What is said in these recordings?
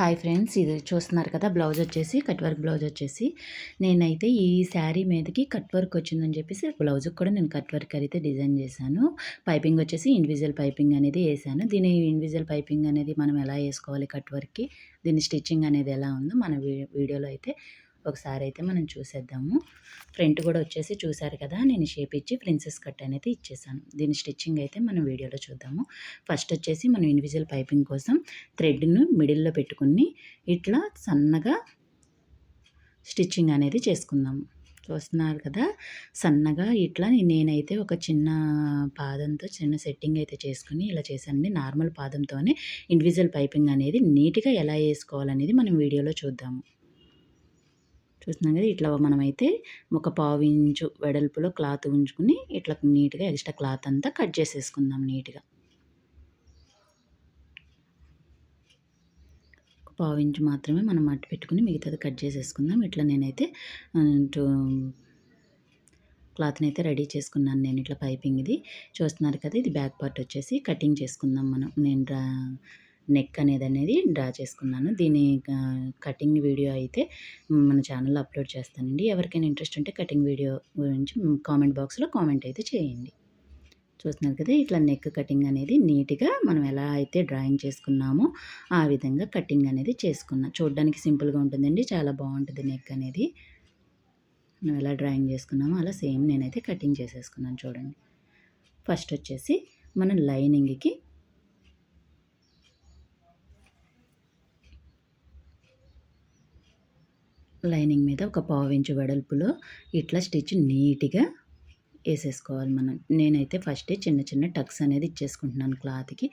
Hi friends ఇది చూస్తున్నారు కదా బ్లౌజ్ వచ్చేసి కట్ వర్క్ బ్లౌజ్ వచ్చేసి. నేనైతే ఈ శారీ మీదకి కట్ వర్క్ వచ్చిందని చెప్పేసి బ్లౌజ్కి కూడా నేను కట్ వర్క్ అయితే డిజైన్ చేశాను. పైపింగ్ వచ్చేసి ఇండివిజువల్ పైపింగ్ అనేది వేసాను దీని ఇండివిజువల్ పైపింగ్ అనేది మనం ఎలా వేసుకోవాలి కట్ వర్క్కి? దీని స్టిచ్చింగ్ అనేది ఎలా ఉందో మన వీడియోలో అయితే ఒకసారి అయితే మనం చూసేద్దాము. ఫ్రంట్ కూడా వచ్చేసి చూసారు కదా నేను షేప్ ఇచ్చి ప్రిన్సెస్ కట్ అనేది ఇచ్చేసాను. దీని స్టిచ్చింగ్ అయితే మనం వీడియోలో చూద్దాము. ఫస్ట్ వచ్చేసి మనం ఇండివిజువల్ పైపింగ్ కోసం థ్రెడ్ను మిడిల్లో పెట్టుకుని ఇట్లా సన్నగా స్టిచ్చింగ్ అనేది చేసుకుందాము చూస్తున్నారు కదా సన్నగా ఇట్లా నేనైతే ఒక చిన్న పాదంతో చిన్న సెట్టింగ్ అయితే చేసుకుని ఇలా చేశానండి. నార్మల్ పాదంతోనే ఇండివిజువల్ పైపింగ్ అనేది నీట్గా ఎలా వేసుకోవాలనేది మనం వీడియోలో చూద్దాము. చూస్తున్నాం కదా ఇట్లా మనమైతే ఒక పావు ఇంచు వెడల్పులో క్లాత్ ఉంచుకుని ఇట్లా నీట్గా ఎక్స్ట్రా క్లాత్ అంతా కట్ చేసేసుకుందాం నీట్గా. పావు ఇంచు మాత్రమే మనం మట్టి పెట్టుకుని మిగతాది కట్ చేసేసుకుందాం. ఇట్లా నేనైతే క్లాత్ని అయితే రెడీ చేసుకున్నాను నేను. ఇట్లా పైపింగ్ ఇది చూస్తున్నారు కదా ఇది బ్యాక్ పార్ట్ వచ్చేసి కటింగ్ చేసుకుందాం మనం. నేను నెక్ అనేది అనేది డ్రా చేసుకున్నాను. దీని కటింగ్ వీడియో అయితే మన ఛానల్లో అప్లోడ్ చేస్తానండి. ఎవరికైనా ఇంట్రెస్ట్ ఉంటే కటింగ్ వీడియో గురించి కామెంట్ బాక్స్లో కామెంట్ అయితే చేయండి. చూస్తున్నారు కదా ఇట్లా నెక్ కటింగ్ అనేది నీట్గా మనం ఎలా అయితే డ్రాయింగ్ చేసుకున్నామో ఆ విధంగా కటింగ్ అనేది చేసుకున్నాం. చూడడానికి సింపుల్గా ఉంటుందండి చాలా బాగుంటుంది నెక్ అనేది. మనం ఎలా డ్రాయింగ్ చేసుకున్నామో అలా సేమ్ నేనైతే కటింగ్ చేసేసుకున్నాను చూడండి. ఫస్ట్ వచ్చేసి మనం లైనింగ్కి లైనింగ్ మీద ఒక పావు ఇంచు వెడల్పులో ఇట్లా స్టిచ్ నీట్గా వేసేసుకోవాలి మనం. నేనైతే ఫస్ట్ చిన్న చిన్న టక్స్ అనేది ఇచ్చేసుకుంటున్నాను క్లాత్కి.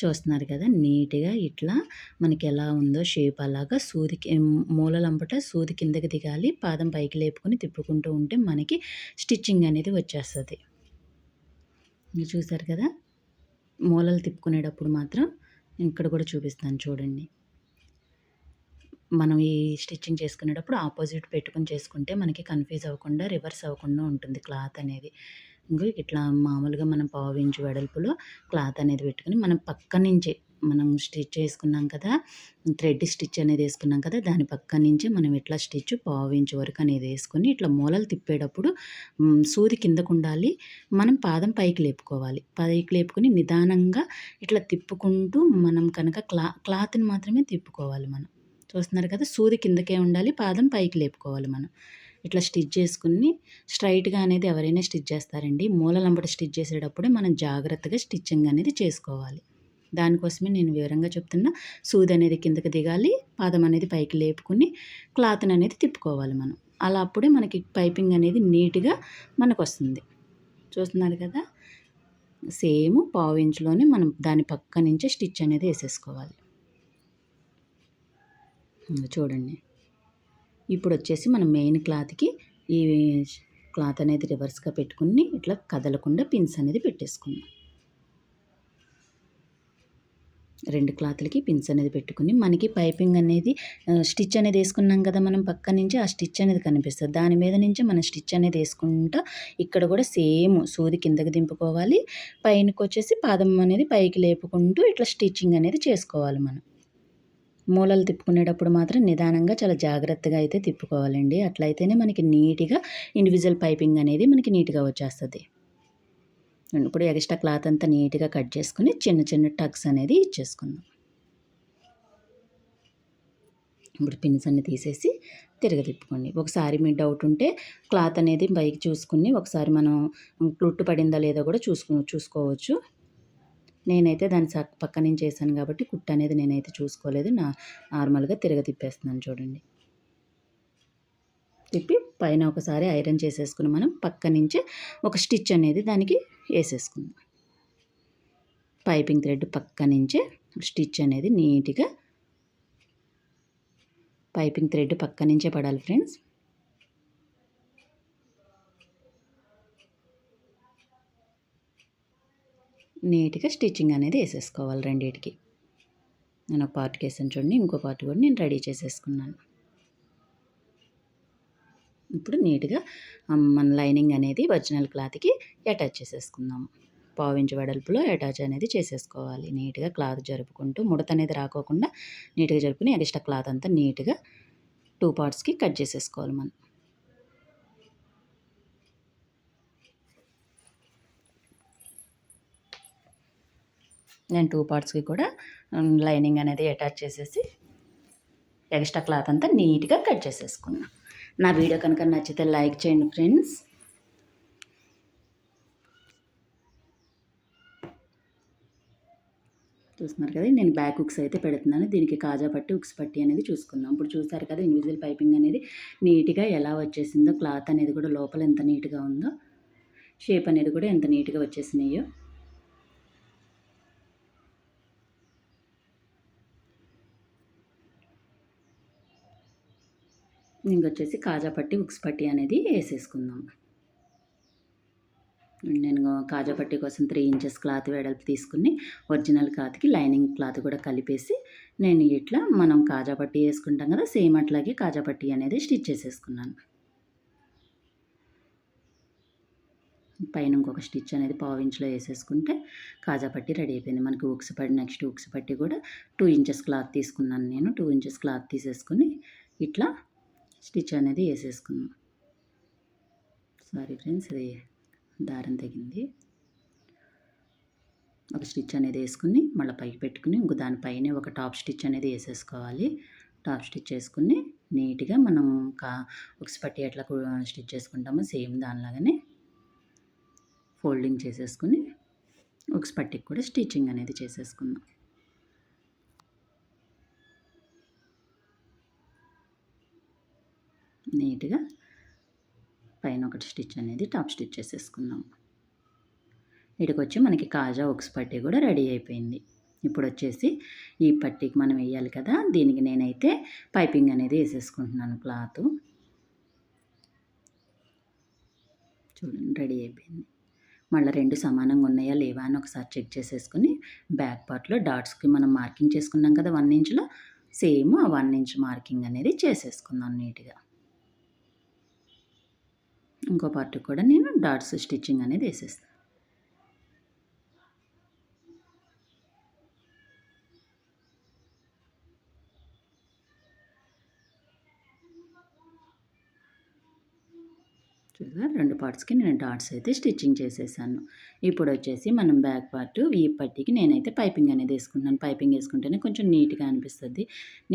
చూస్తున్నారు కదా నీట్గా ఇట్లా మనకి ఎలా ఉందో షేప్ అలాగా సూదికి మూలలంపట సూది కిందకి దిగాలి పాదం పైకి లేపుకొని తిప్పుకుంటూ ఉంటే మనకి స్టిచ్చింగ్ అనేది వచ్చేస్తుంది. మీరు చూసారు కదా మూలలు తిప్పుకునేటప్పుడు మాత్రం ఇక్కడ కూడా చూపిస్తాను చూడండి. మనం ఈ స్టిచ్చింగ్ చేసుకునేటప్పుడు ఆపోజిట్ పెట్టుకుని చేసుకుంటే మనకి కన్ఫ్యూజ్ అవ్వకుండా రివర్స్ అవ్వకుండా ఉంటుంది క్లాత్ అనేది. ఇంకా ఇట్లా మామూలుగా మనం పావు ఇంచు వెడల్పులో క్లాత్ అనేది పెట్టుకుని మనం పక్క నుంచి మనం స్టిచ్ చేసుకున్నాం కదా థ్రెడ్ స్టిచ్ అనేది వేసుకున్నాం కదా దాని పక్క నుంచి మనం ఇట్లా స్టిచ్ పావు ఇంచు వరకు అనేది వేసుకొని ఇట్లా మూలలు తిప్పేటప్పుడు సూది కిందకు ఉండాలి. మనం పాదం పైకి లేపుకోవాలి. పైకి లేపుకొని నిదానంగా ఇట్లా తిప్పుకుంటూ మనం కనుక క్లా క్లాత్ని మాత్రమే తిప్పుకోవాలి మనం. చూస్తున్నారు కదా సూది కిందకే ఉండాలి పాదం పైకి లేపుకోవాలి మనం. ఇట్లా స్టిచ్ చేసుకుని స్ట్రైట్గా అనేది ఎవరైనా స్టిచ్ చేస్తారండి. మూలలంబట స్టిచ్ చేసేటప్పుడే మనం జాగ్రత్తగా స్టిచ్చింగ్ అనేది చేసుకోవాలి. దానికోసమే నేను వివరంగా చెప్తున్నా సూది అనేది కిందకి దిగాలి పాదం అనేది పైకి లేపుకుని క్లాత్ని అనేది తిప్పుకోవాలి మనం. అలా అప్పుడే మనకి పైపింగ్ అనేది నీట్గా మనకు వస్తుంది చూస్తున్నారు కదా సేమ్ పావు ఇంచులోనే మనం దాని పక్క నుంచే స్టిచ్ అనేది వేసేసుకోవాలి. చూడండి. ఇప్పుడు వచ్చేసి మనం మెయిన్ క్లాత్కి ఈ క్లాత్ అనేది రివర్స్గా పెట్టుకుని ఇట్లా కదలకుండా పిన్స్ అనేది పెట్టేసుకుందాం. రెండు క్లాత్లకి పిన్స్ అనేది పెట్టుకుని మనకి పైపింగ్ అనేది స్టిచ్ అనేది వేసుకున్నాం కదా మనం పక్క నుంచి ఆ స్టిచ్ అనేది కనిపిస్తుంది. దాని మీద నుంచి మనం స్టిచ్ అనేది వేసుకుంటా ఇక్కడ కూడా సేమ్ సూది కిందకి దింపుకోవాలి. పైనకి వచ్చేసి పాదం అనేది పైకి లేపుకుంటూ ఇట్లా స్టిచ్చింగ్ అనేది చేసుకోవాలి మనం. మూలలు తిప్పుకునేటప్పుడు మాత్రం నిదానంగా చాలా జాగ్రత్తగా అయితే తిప్పుకోవాలండి. అట్లయితేనే మనకి నీట్గా ఇండివిజువల్ పైపింగ్ అనేది మనకి నీట్గా వచ్చేస్తుంది. ఇప్పుడు ఎక్స్ట్రా క్లాత్ అంతా నీట్గా కట్ చేసుకుని చిన్న చిన్న టక్స్ అనేది ఇచ్చేసుకుందాం. ఇప్పుడు పిన్స్ అన్ని తీసేసి తిరగ తిప్పుకోండి. ఒకసారి మీ డౌట్ ఉంటే క్లాత్ అనేది పైకి చూసుకుని ఒకసారి మనం క్లుట్టు పడిందా లేదో కూడా చూసుకు చూసుకోవచ్చు. నేనైతే దాని పక్క నుంచి చేశాను కాబట్టి కుట్ట అనేది నేనైతే చూసుకోలేదు. నా నార్మల్గా తిరగ తిప్పేస్తున్నాను చూడండి. తిప్పి పైన ఒకసారి ఐరన్ చేసేసుకుని మనం పక్క నుంచే ఒక స్టిచ్ అనేది దానికి వేసేసుకుందాం. పైపింగ్ థ్రెడ్ పక్క నుంచే స్టిచ్ అనేది నీట్గా పైపింగ్ థ్రెడ్ పక్క నుంచే పడాలి ఫ్రెండ్స్. నీట్గా స్టిచ్చింగ్ అనేది వేసేసుకోవాలి రెండింటికి. నేను ఒక పార్ట్ వేసాను చూడండి ఇంకో పార్ట్ కూడా నేను రెడీ చేసేసుకున్నాను. ఇప్పుడు నీట్గా మన లైనింగ్ అనేది ఒరిజినల్ క్లాత్కి అటాచ్ చేసేసుకుందాము పావించి వెడల్పులో అటాచ్ అనేది చేసేసుకోవాలి. నీట్గా క్లాత్ జరుపుకుంటూ ముడత అనేది రాకోకుండా నీట్గా జరుపుకుని ఎక్స్ట్రా క్లాత్ అంతా నీట్గా టూ పార్ట్స్కి కట్ చేసేసుకోవాలి మనం. నేను టూ పార్ట్స్కి కూడా లైనింగ్ అనేది అటాచ్ చేసేసి ఎక్స్ట్రా క్లాత్ అంతా నీట్గా కట్ చేసేసుకున్నా. నా వీడియో కనుక నచ్చితే లైక్ చేయండి ఫ్రెండ్స్ చూస్తున్నారు కదా నేను బ్యాక్ హుక్స్ అయితే పెడుతున్నాను. దీనికి కాజా పట్టి హుక్స్ పట్టి అనేది చూసుకుందాం. ఇప్పుడు చూసారు కదా ఇన్విజిల్ పైపింగ్ అనేది నీట్గా ఎలా వచ్చేసిందో క్లాత్ అనేది కూడా లోపల ఎంత నీట్గా ఉందో షేప్ అనేది కూడా ఎంత నీట్గా వచ్చేసినాయో. ఇంకొచ్చేసి కాజా పట్టి ఉక్స్ పట్టి అనేది వేసేసుకుందాం. నేను కాజా పట్టి కోసం త్రీ ఇంచెస్ క్లాత్ వెడల్పు తీసుకుని ఒరిజినల్ క్లాత్కి లైనింగ్ క్లాత్ కూడా కలిపేసి నేను ఇట్లా మనం కాజా పట్టి వేసుకుంటాం కదా సేమ్ అట్లాగే కాజా పట్టి అనేది స్టిచ్ చేసేసుకున్నాను. పైన ఇంకొక స్టిచ్ అనేది పావు ఇంచులో వేసేసుకుంటే కాజా పట్టి రెడీ అయిపోయింది. మనకి ఉక్స్ పట్టి నెక్స్ట్ ఉక్స్ పట్టి కూడా టూ ఇంచెస్ క్లాత్ తీసుకున్నాను నేను. టూ ఇంచెస్ క్లాత్ తీసేసుకుని ఇట్లా స్టిచ్ అనేది వేసేసుకున్నాం. సారీ ఫ్రెండ్స్ ఇది దారం తగింది. ఒక స్టిచ్ అనేది వేసుకుని మళ్ళీ పైకి పెట్టుకుని ఇంకో దానిపైనే ఒక టాప్ స్టిచ్ అనేది వేసేసుకోవాలి. టాప్ స్టిచ్ వేసుకుని నీట్గా మనం కా ఒక పట్టి ఎట్లా స్టిచ్ చేసుకుంటామో. సేమ్ దానిలాగానే ఫోల్డింగ్ చేసేసుకుని ఒక పట్టికి కూడా స్టిచ్చింగ్ అనేది చేసేసుకుందాం నీట్గా పైన ఒకటి స్టిచ్ అనేది టాప్ స్టిచ్ చేసేసుకుందాం. ఇటుకు మనకి కాజా ఒక్స్ పట్టీ కూడా రెడీ అయిపోయింది. ఇప్పుడు వచ్చేసి ఈ పట్టీకి మనం వేయాలి కదా దీనికి నేనైతే పైపింగ్ అనేది వేసేసుకుంటున్నాను క్లాత్. చూడండి రెడీ అయిపోయింది. మళ్ళీ రెండు సమానంగా ఉన్నాయా లేవా అని ఒకసారి చెక్ చేసేసుకుని బ్యాక్ పార్ట్లో డాట్స్కి మనం మార్కింగ్ చేసుకున్నాం కదా వన్ ఇంచ్లో సేమ్ ఆ వన్ ఇంచ్ మార్కింగ్ అనేది చేసేసుకుందాం నీట్గా. ఇంకో పార్ట్ కూడా నేను డాట్స్ స్టిచ్చింగ్ అనేది వేసేస్తాను చూసారా రెండు పార్ట్స్కి నేను డాట్స్ అయితే స్టిచ్చింగ్ చేసేసాను. ఇప్పుడు వచ్చేసి మనం బ్యాక్ పార్ట్ ఈ పట్టికి నేనైతే పైపింగ్ అనేది వేసుకుంటున్నాను. పైపింగ్ వేసుకుంటేనే కొంచెం నీట్గా అనిపిస్తుంది.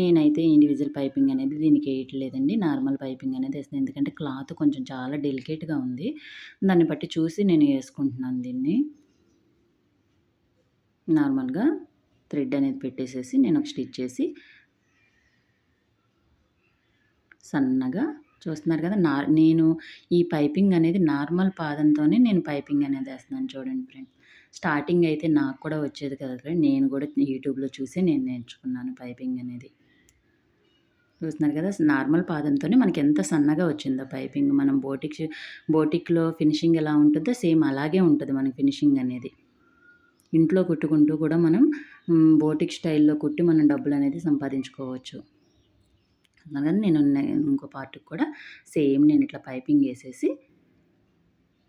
నేనైతే ఇండివిజువల్ పైపింగ్ అనేది దీనికి వేయట్లేదండి. నార్మల్ పైపింగ్ అనేది వేస్తుంది ఎందుకంటే క్లాత్ కొంచెం చాలా డెలికేట్గా ఉంది. దాన్ని బట్టి చూసి నేను వేసుకుంటున్నాను దీన్ని. నార్మల్గా థ్రెడ్ అనేది పెట్టేసేసి నేను ఒక స్టిచ్ చేసి సన్నగా చూస్తున్నారు కదా! నా నేను ఈ పైపింగ్ అనేది నార్మల్ పాదంతోనే నేను పైపింగ్ అనేది వేస్తున్నాను చూడండి ఫ్రెండ్ స్టార్టింగ్ అయితే నాకు కూడా వచ్చేది కదా ఫ్రెండ్. నేను కూడా యూట్యూబ్లో చూసి నేను నేర్చుకున్నాను పైపింగ్ అనేది. చూస్తున్నారు కదా! నార్మల్ పాదంతోనే మనకి ఎంత సన్నగా వచ్చిందో పైపింగ్. మనం బోటిక్ బోటిక్లో ఫినిషింగ్ ఎలా ఉంటుందో సేమ్ అలాగే ఉంటుంది మనకి ఫినిషింగ్ అనేది. ఇంట్లో కుట్టుకుంటూ కూడా మనం బోటిక్ స్టైల్లో కుట్టి మనం డబ్బులు అనేది సంపాదించుకోవచ్చు. అలాగని నేను ఇంకో పార్ట్కి కూడా సేమ్ నేను ఇట్లా పైపింగ్ వేసేసి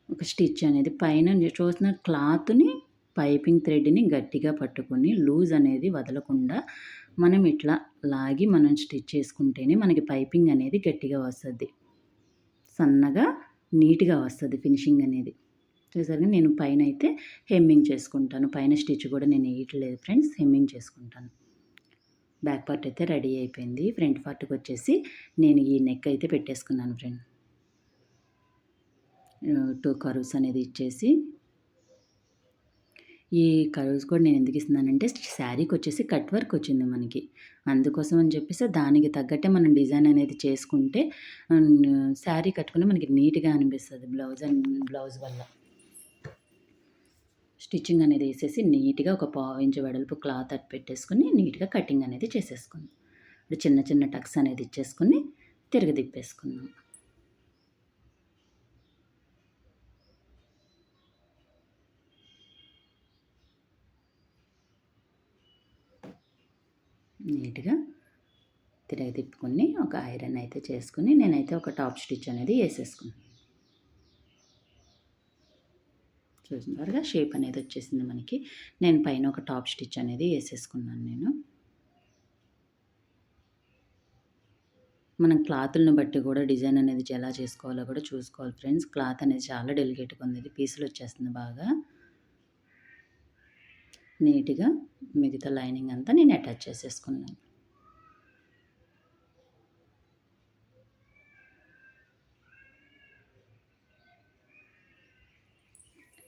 ఒక స్టిచ్ అనేది పైన చూసిన క్లాత్ని పైపింగ్ థ్రెడ్ని గట్టిగా పట్టుకొని లూజ్ అనేది వదలకుండా మనం ఇట్లా లాగి మనం స్టిచ్ చేసుకుంటేనే మనకి పైపింగ్ అనేది గట్టిగా వస్తుంది. సన్నగా నీట్గా వస్తుంది ఫినిషింగ్ అనేది. చూసారుగా నేను పైన అయితే హెమ్మింగ్ చేసుకుంటాను. పైన స్టిచ్ కూడా నేను వేయట్లేదు ఫ్రెండ్స్ హెమ్మింగ్ చేసుకుంటాను. బ్యాక్ పార్ట్ అయితే రెడీ అయిపోయింది. ఫ్రంట్ పార్ట్కి వచ్చేసి నేను ఈ నెక్ అయితే పెట్టేసుకున్నాను ఫ్రెండ్. టూ కర్వ్స్ అనేది ఇచ్చేసి. ఈ కర్వ్స్ కూడా నేను ఎందుకు ఇస్తున్నానంటే శారీకి వచ్చేసి కట్ వర్క్ వచ్చింది మనకి. అందుకోసం అని చెప్పేసి దానికి తగ్గట్టే మనం డిజైన్ అనేది చేసుకుంటే శారీ కట్టుకుని మనకి నీట్గా అనిపిస్తుంది బ్లౌజ్ అండ్ బ్లౌజ్ వల్ల. స్టిచ్చింగ్ అనేది వేసేసి నీట్గా ఒక పావు ఇంచు వెడల్పు క్లాత్ అట్ పెట్టేసుకుని నీట్గా కటింగ్ అనేది చేసేసుకుందాం. ఇప్పుడు చిన్న చిన్న టక్స్ అనేది ఇచ్చేసుకుని తిరగదిప్పేసుకుందాం. నీట్గా తిరగదిప్పుకుని ఒక ఐరన్ అయితే చేసుకుని నేనైతే ఒక టాప్ స్టిచ్ అనేది వేసేసుకున్నాను చూసినారుగా షేప్ అనేది వచ్చేసింది మనకి. నేను పైన ఒక టాప్ స్టిచ్ అనేది వేసేసుకున్నాను నేను. మనం క్లాతులను బట్టి కూడా డిజైన్ అనేది ఎలా చేసుకోవాలో కూడా చూసుకోవాలి ఫ్రెండ్స్. క్లాత్ అనేది చాలా డెలికేట్గా ఉంది. పీసులు వచ్చేస్తుంది బాగా. నీట్గా మిగతా లైనింగ్ అంతా నేను అటాచ్ చేసేసుకున్నాను.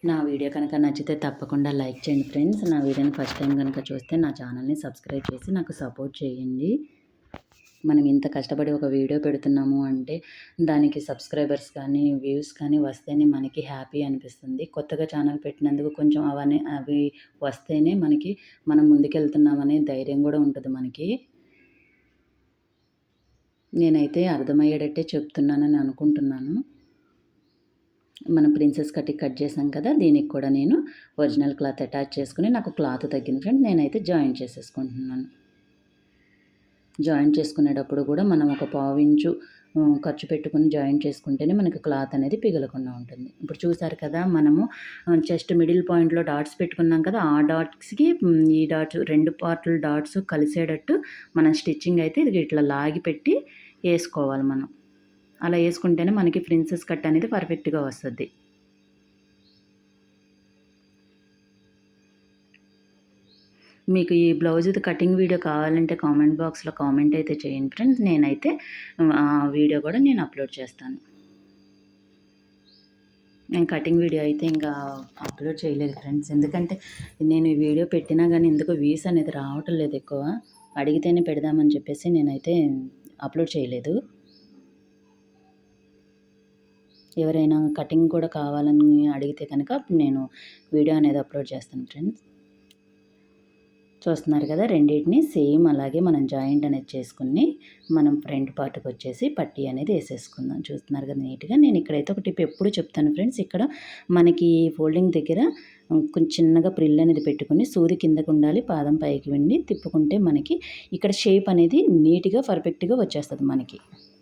నా వీడియో కనుక నచ్చితే తప్పకుండా లైక్ చేయండి ఫ్రెండ్స్. నా వీడియోని ఫస్ట్ టైం కనుక చూస్తే నా ఛానల్ని సబ్స్క్రైబ్ చేసి నాకు సపోర్ట్ చేయండి. మనం ఇంత కష్టపడి ఒక వీడియో పెడుతున్నాము అంటే దానికి సబ్స్క్రైబర్స్ కానీ వ్యూస్ కానీ వస్తేనే మనకి హ్యాపీ అనిపిస్తుంది. కొత్తగా ఛానల్ పెట్టినందుకు కొంచెం అవన్నీ అవి వస్తేనే మనకి మనం ముందుకెళ్తున్నామనే ధైర్యం కూడా ఉంటుంది మనకి. నేనైతే అర్థమయ్యేటట్టే చెప్తున్నానని అనుకుంటున్నాను. మన ప్రిన్సెస్ కట్టి కట్ చేసాం కదా దీనికి కూడా నేను ఒరిజినల్ క్లాత్ అటాచ్ చేసుకుని నాకు క్లాత్ తగ్గింది ఫ్రెండ్ నేనైతే జాయిన్ చేసేసుకుంటున్నాను. జాయిన్ చేసుకునేటప్పుడు కూడా మనం ఒక పావించు ఖర్చు పెట్టుకుని జాయిన్ చేసుకుంటేనే మనకి క్లాత్ అనేది పిగలకుండా ఉంటుంది. ఇప్పుడు చూసారు కదా మనము చెస్ట్ మిడిల్ పాయింట్లో డాట్స్ పెట్టుకున్నాం కదా ఆ డాట్స్కి ఈ డాట్స్ రెండు పార్ట్లు డాట్స్ కలిసేటట్టు మనం స్టిచ్చింగ్ అయితే ఇది ఇట్లా లాగి పెట్టి వేసుకోవాలి మనం. అలా వేసుకుంటేనే మనకి ప్రిన్సెస్ కట్ అనేది పర్ఫెక్ట్గా వస్తుంది. మీకు ఈ బ్లౌజ్ది కటింగ్ వీడియో కావాలంటే కామెంట్ బాక్స్లో కామెంట్ అయితే చేయండి ఫ్రెండ్స్. నేనైతే ఆ వీడియో కూడా నేను అప్లోడ్ చేస్తాను. నేను కటింగ్ వీడియో అయితే ఇంకా అప్లోడ్ చేయలేదు ఫ్రెండ్స్. ఎందుకంటే నేను ఈ వీడియో పెట్టినా కానీ ఎందుకు వీస్ అనేది రావటం లేదు ఎక్కువ. అడిగితేనే పెడదామని చెప్పేసి నేనైతే అప్లోడ్ చేయలేదు. ఎవరైనా కటింగ్ కూడా కావాలని అడిగితే కనుక నేను వీడియో అనేది అప్లోడ్ చేస్తాను ఫ్రెండ్స్. చూస్తున్నారు కదా రెండింటిని సేమ్ అలాగే మనం జాయింట్ అనేది చేసుకుని మనం ఫ్రంట్ పార్ట్కి వచ్చేసి పట్టీ అనేది వేసేసుకుందాం. చూస్తున్నారు కదా నీట్గా. నేను ఇక్కడైతే ఒక టిప్ ఎప్పుడు చెప్తాను ఫ్రెండ్స్. ఇక్కడ మనకి ఫోల్డింగ్ దగ్గర కొంచెం చిన్నగా ప్రిల్ అనేది పెట్టుకుని సూది కిందకు ఉండాలి పాదం పైకి వెండి తిప్పుకుంటే మనకి ఇక్కడ షేప్ అనేది నీట్గా పర్ఫెక్ట్గా వచ్చేస్తుంది మనకి.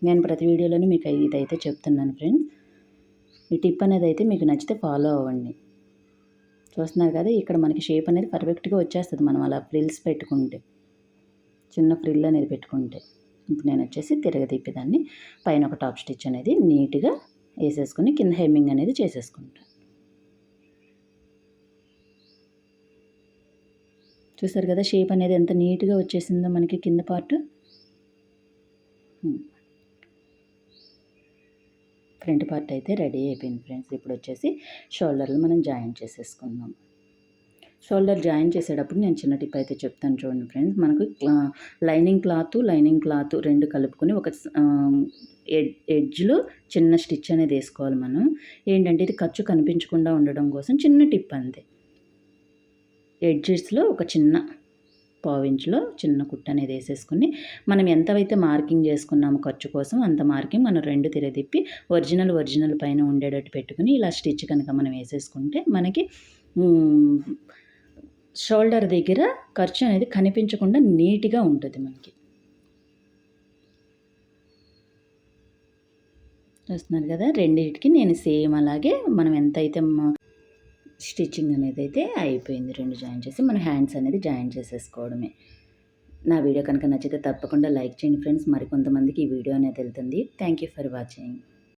నేను ప్రతి వీడియోలోనే మీకు ఇదైతే చెప్తున్నాను ఫ్రెండ్స్. ఈ టిప్ అనేది అయితే మీకు నచ్చితే ఫాలో అవ్వండి. చూస్తున్నారు కదా ఇక్కడ మనకి షేప్ అనేది పర్ఫెక్ట్గా వచ్చేస్తుంది. మనం అలా ఫ్రిల్స్ పెట్టుకుంటే చిన్న ఫ్రిల్ అనేది పెట్టుకుంటే. ఇప్పుడు నేను వచ్చేసి తిరగ దాన్ని పైన ఒక టాప్ స్టిచ్ అనేది నీట్గా వేసేసుకుని కింద హెమ్మింగ్ అనేది చేసేసుకుంటాను చూసారు కదా షేప్ అనేది ఎంత నీట్గా వచ్చేసిందో మనకి కింద పార్ట్. ఫ్రంట్ పార్ట్ అయితే రెడీ అయిపోయింది ఫ్రెండ్స్. ఇప్పుడు వచ్చేసి షోల్డర్లు మనం జాయిన్ చేసేసుకుందాం. షోల్డర్ జాయిన్ చేసేటప్పుడు నేను చిన్న టిప్ అయితే చెప్తాను చూడండి ఫ్రెండ్స్. మనకు లైనింగ్ క్లాత్ లైనింగ్ క్లాత్ రెండు కలుపుకొని ఒక ఎడ్జ్లో చిన్న స్టిచ్ అనేది వేసుకోవాలి మనం. ఏంటంటే ఇది ఖర్చు కనిపించకుండా ఉండడం కోసం చిన్న టిప్ అంతే. ఎడ్జెస్లో ఒక చిన్న పావించులో చిన్న కుట్ట అనేది వేసేసుకుని మనం ఎంతవైతే మార్కింగ్ చేసుకున్నామో ఖర్చు కోసం అంత మార్కింగ్ మనం రెండు తిరదిప్పి ఒరిజినల్ ఒరిజినల్ పైన ఉండేటట్టు పెట్టుకుని ఇలా స్టిచ్ కనుక మనం వేసేసుకుంటే మనకి షోల్డర్ దగ్గర ఖర్చు అనేది కనిపించకుండా నీట్గా ఉంటుంది మనకి. చూస్తున్నారు కదా రెండింటికి నేను సేమ్ అలాగే మనం ఎంతైతే స్టిచ్చింగ్ అనేది అయితే అయిపోయింది. రెండు జాయిన్ చేసి మన హ్యాండ్స్ అనేది జాయిన్ చేసేసుకోవడమే. నా వీడియో కనుక నచ్చితే తప్పకుండా లైక్ చేయండి ఫ్రెండ్స్. మరికొంతమందికి ఈ వీడియో అనేది వెళ్తుంది. Thank you for watching.